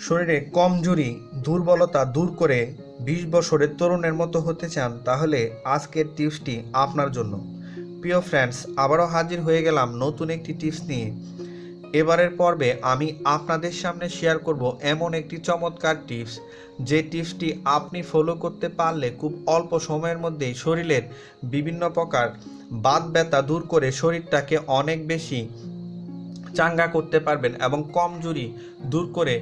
শরীরে কমজোরি, দুর্বলতা দূর করে বিশ বছরের তরুণের মতো হতে চান, তাহলে আজকের টিপসটি আপনার জন্য। প্রিয় ফ্রেন্ডস, আবারও হাজির হয়ে গেলাম নতুন একটি টিপস নিয়ে। এবারের পর্বে আমি আপনাদের সামনে শেয়ার করব এমন একটি চমৎকার টিপস। যে টিপসটি আপনি ফলো করতে পারলে খুব অল্প সময়ের মধ্যেই শরীরের বিভিন্ন প্রকার বাত ব্যথা দূর করে শরীরটাকে অনেক বেশি চাঙ্গা করতে পারবেন এবং কমজোরি দূর করে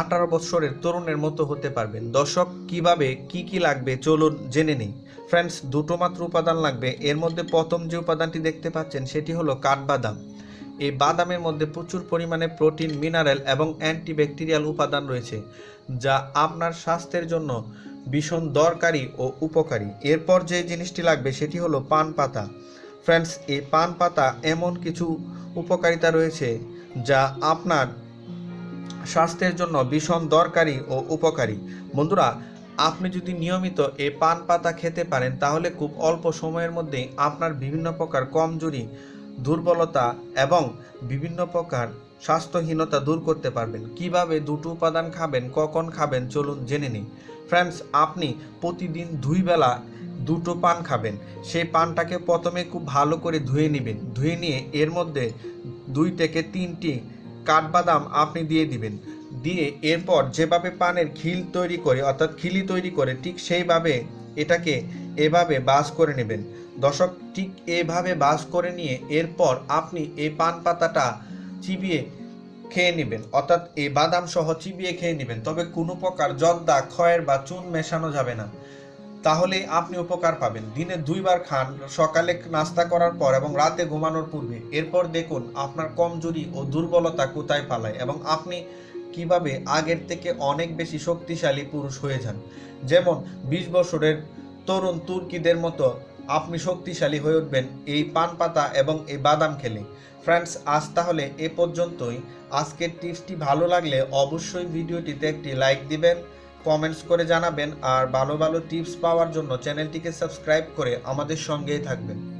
আঠারো বছরের তরুণের মতো হতে পারবেন। দর্শক, কীভাবে, কি কি লাগবে, চলুন জেনে নিই। ফ্রেন্ডস, দুটো মাত্র উপাদান লাগবে। এর মধ্যে প্রথম যে উপাদানটি দেখতে পাচ্ছেন, সেটি হলো কাঠবাদাম। এই বাদামের মধ্যে প্রচুর পরিমাণে প্রোটিন, মিনারেল এবং অ্যান্টিব্যাকটেরিয়াল উপাদান রয়েছে, যা আপনার স্বাস্থ্যের জন্য ভীষণ দরকারি ও উপকারী। এরপর যে জিনিসটি লাগবে, সেটি হলো পান পাতা। ফ্রেন্ডস, এই পান পাতা এমন কিছু উপকারিতা রয়েছে, যা আপনার স্বাস্থ্যের জন্য ভীষণ দরকারি ও উপকারী। বন্ধুরা, আপনি যদি নিয়মিত এই পান পাতা খেতে পারেন, তাহলে খুব অল্প সময়ের মধ্যেই আপনার বিভিন্ন প্রকার কমজোরি, দুর্বলতা এবং বিভিন্ন প্রকার স্বাস্থ্যহীনতা দূর করতে পারবেন। কীভাবে দুটো উপাদান খাবেন, কখন খাবেন, চলুন জেনে নিই। ফ্রেন্ডস আপনি প্রতিদিন দুই বেলা দুটো পান খাবেন। সেই পানটাকে প্রথমে খুব ভালো করে ধুয়ে নেবেন। ধুয়ে নিয়ে এর মধ্যে দুই থেকে তিনটি কাঠবাদাম আপনি দিয়ে দিবেন। দিয়ে এরপর যেভাবে পানের খিল তৈরি করে, অর্থাৎ খিলি তৈরি করে, ঠিক সেইভাবে এটাকে এভাবে বাস করে নেবেন। দর্শক, ঠিক এভাবে বাস করে নিয়ে এরপর আপনি এই পান পাতাটা চিবিয়ে খেয়ে নেবেন। অর্থাৎ এই বাদাম সহ চিবিয়ে খেয়ে নেবেন। তবে কোনো প্রকার জর্দা, খয়ের বা চুন মেশানো যাবে না। তাহলে আপনি উপকার পাবেন। দিনে দুইবার খান, সকালে নাস্তা করার পর এবং রাতে ঘুমানোর পূর্বে। এরপর দেখুন আপনার কমজোরি ও দুর্বলতা কোথায় পালায় এবং আপনি কীভাবে আগের থেকে অনেক বেশি শক্তিশালী পুরুষ হয়ে যান। যেমন বিশ বছরের তরুণ তুর্কিদের মতো আপনি শক্তিশালী হয়ে উঠবেন এই পান পাতা এবং এই বাদাম খেলে। ফ্রেন্ডস, আজ তাহলে এ পর্যন্তই। আজকের টিপসটি ভালো লাগলে অবশ্যই ভিডিওটিতে একটি লাইক দিবেন। কমেন্টস করে জানাবেন আর ভালো ভালো টিপস পাওয়ার জন্য চ্যানেলটিকে সাবস্ক্রাইব করে আমাদের সঙ্গেই থাকবেন।